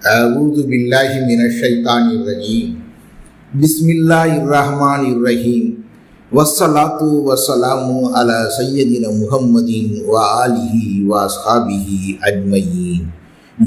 أعوذ بالله من الشيطان الرجيم. بسم الله الرحمن الرحيم. والصلاة والسلام على سيدنا محمد وآله وأصحابه أجمعين.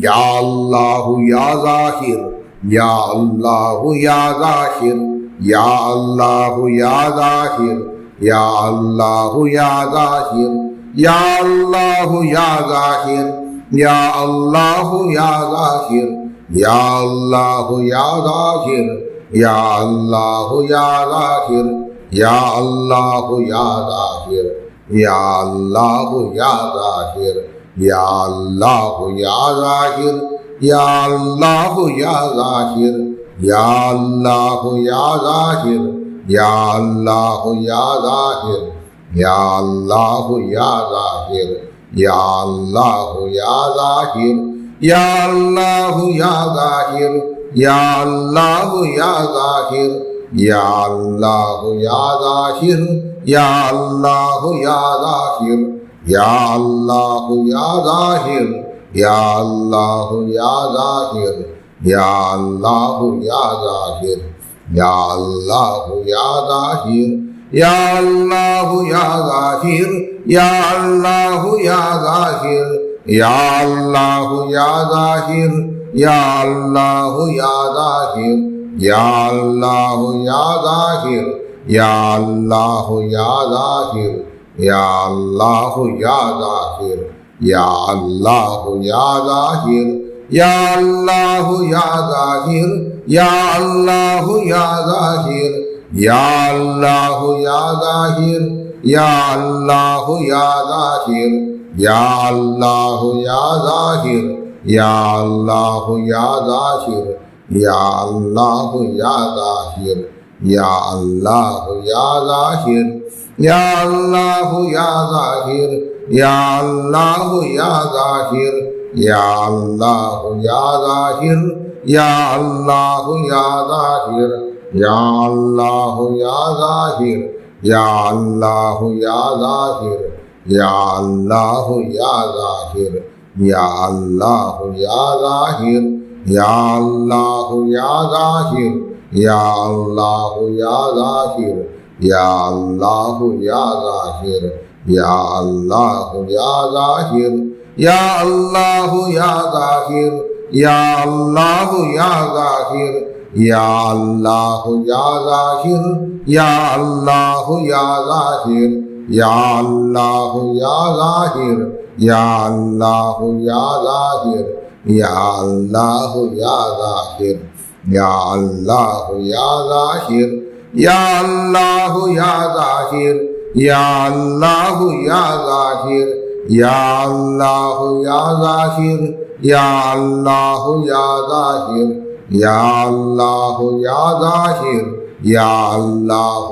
يا الله يا ظاهر. يا الله يا ظاهر. يا الله يا ظاهر. يا الله يا ظاهر. يا الله يا ظاهر. يا الله يا ظاهر. ইয়া আল্লাহ ইয়া জাহির ইয়া আল্লাহ ইয়া জাহির ইয়া আল্লাহ ইয়া জাহির ইয়া আল্লাহ ইয়া জাহির ইয়া আল্লাহ ইয়া জাহির ইয়া আল্লাহ ইয়া জাহির ইয়া আল্লাহ ইয়া জাহির ইয়া আল্লাহ ইয়া জাহির ইয়া আল্লাহ ইয়া জাহির ইয়া আল্লাহ ইয়া জাহির ইয়া আল্লাহ ইয়া জাহির ইয়া আল্লাহ ইয়া জাহির ইয়া আল্লাহ ইয়া জাহির ইয়া আল্লাহ ইয়া জাহির ইয়া আল্লাহ ইয়া জাহির ইয়া আল্লাহ ইয়া জাহির ইয়া আল্লাহ ইয়া জাহির ইয়া আল্লাহ ইয়া জাহির ইয়া আল্লাহ ইয়া ইয়া জাহির يا الله يا ظاهر يا الله يا ظاهر يا الله يا ظاهر يا الله يا ظاهر يا الله يا ظاهر يا الله يا ظاهر يا الله يا ظاهر يا الله يا ظاهر يا الله يا ظاهر يا الله يا ظاهر ইয়া আল্লাহ ইয়া জাহির ইয়া আল্লাহ ইয়া জাহির ইয়া আল্লাহ ইয়া জাহির ইয়া আল্লাহ ইয়া জাহির ইয়া আল্লাহ ইয়া জাহির ইয়া আল্লাহ ইয়া জাহির ইয়া আল্লাহ ইয়া জাহির ইয়া আল্লাহ ইয়া জাহির ইয়া আল্লাহ ইয়া জাহির ইয়া জাহির ইয়া আল্লাহ ইয়া জাহির ইয়া আল্লাহ ইয়া জাহির ইয়া আল্লাহ ইয়া জাহির ইয়া আল্লাহ ইয়া জাহির ইয়া আল্লাহ ইয়া জাহির ইয়া আল্লাহ ইয়া জাহির ইয়া আল্লাহ ইয়া জাহির ইয়া আল্লাহ ইয়া জাহির ইয়া আল্লাহ ইয়া জাহির ইয়া আল্লাহ ইয়া জাহির ইয়া আল্লাহ ইয়া লাহির ইয়া আল্লাহ ইয়া লাহির ইয়া আল্লাহ ইয়া লাহির ইয়া আল্লাহ ইয়া লাহির ইয়া আল্লাহ ইয়া লাহির ইয়া আল্লাহ ইয়া লাহির ইয়া আল্লাহ ইয়া লাহির ইয়া আল্লাহ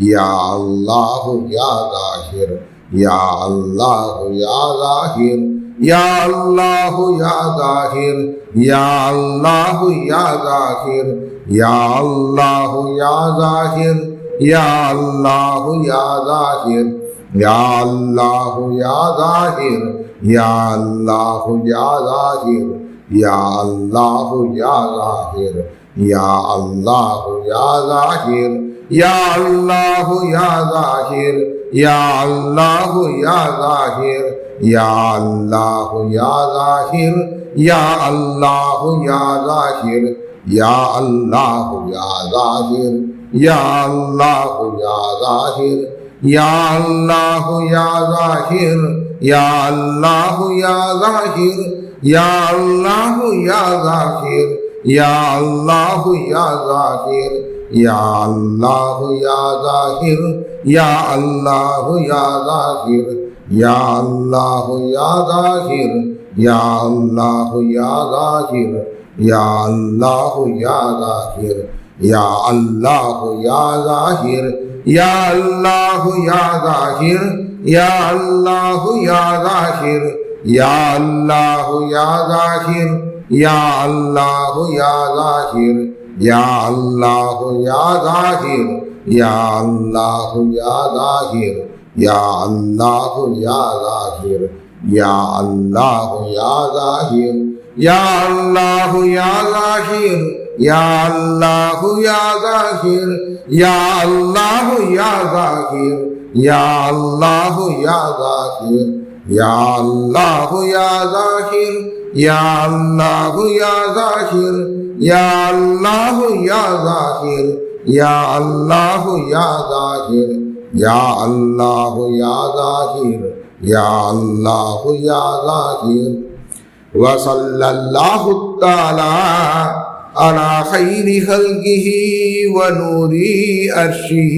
ইয়া আল্লাহ ইয়া জাহির ইয়া আল্লাহ ইয়া জাহির ইয়া আল্লাহ ইয়া জাহির ইয়া আল্লাহ ইয়া জাহির ইয়া আল্লাহ ইয়া জাহির ইয়া আল্লাহ ইয়া জাহির ইয়া আল্লাহ ইয়া জাহির ইয়া আল্লাহ ইয়া জাহির ইয়া আল্লাহ ইয়া জাহির ইয়া আল্লাহ ইয়া জাহির ইয়া আল্লাহ ইয়া জাহির ইয়া আল্লাহ ইয়া জাহির ইয়া আল্লাহ ইয়া জাহির ইয়া আল্লাহ ইয়া জাহির ইয়া আল্লাহ ইয়া জাহির ইয়া আল্লাহ ইয়া জাহির ইয়া আল্লাহ ইয়া জাহির ইয়া আল্লাহ ইয়া জাহির ইয়া আল্লাহ ইয়া জাহির ইয়া আল্লাহ ইয়া জাহির ইয়া আল্লাহ ইয়া জাহির ইয়া আল্লাহ ইয়া জাহির ইয়া আল্লাহ ইয়া জাহির ইয়া আল্লাহ ইয়া জাহির ইয়া আল্লাহ ইয়া জাহির ইয়া আল্লাহ ইয়া জাহির ইয়া আল্লাহ ইয়া জাহির ইয়া আল্লাহ ইয়া জাহির ইয়া আল্লাহ ইয়া জাহির ইয়া আল্লাহ ইয়া জাহির ইয়া আল্লাহ ইয়া জাহির ইয়া আল্লাহ ইয়া জাহির ইয়া আল্লাহ ইয়া জাহির ইয়া আল্লাহ ইয়া জাহির ইয়া আল্লাহ ইয়া জাহির ইয়া আল্লাহ ইয়া ইয়া আল্লাহ ইয়া জাহির ইয়া আল্লাহ ইয়া জাহির ইয়া আল্লাহ ইয়া জাহির ইয়া আল্লাহ ইয়া জাহির ইয়া আল্লাহ ইয়া জাহির ইয়া আল্লাহ ইয়া জাহির وصلى الله تعالى على خير خلقه ونور أرشه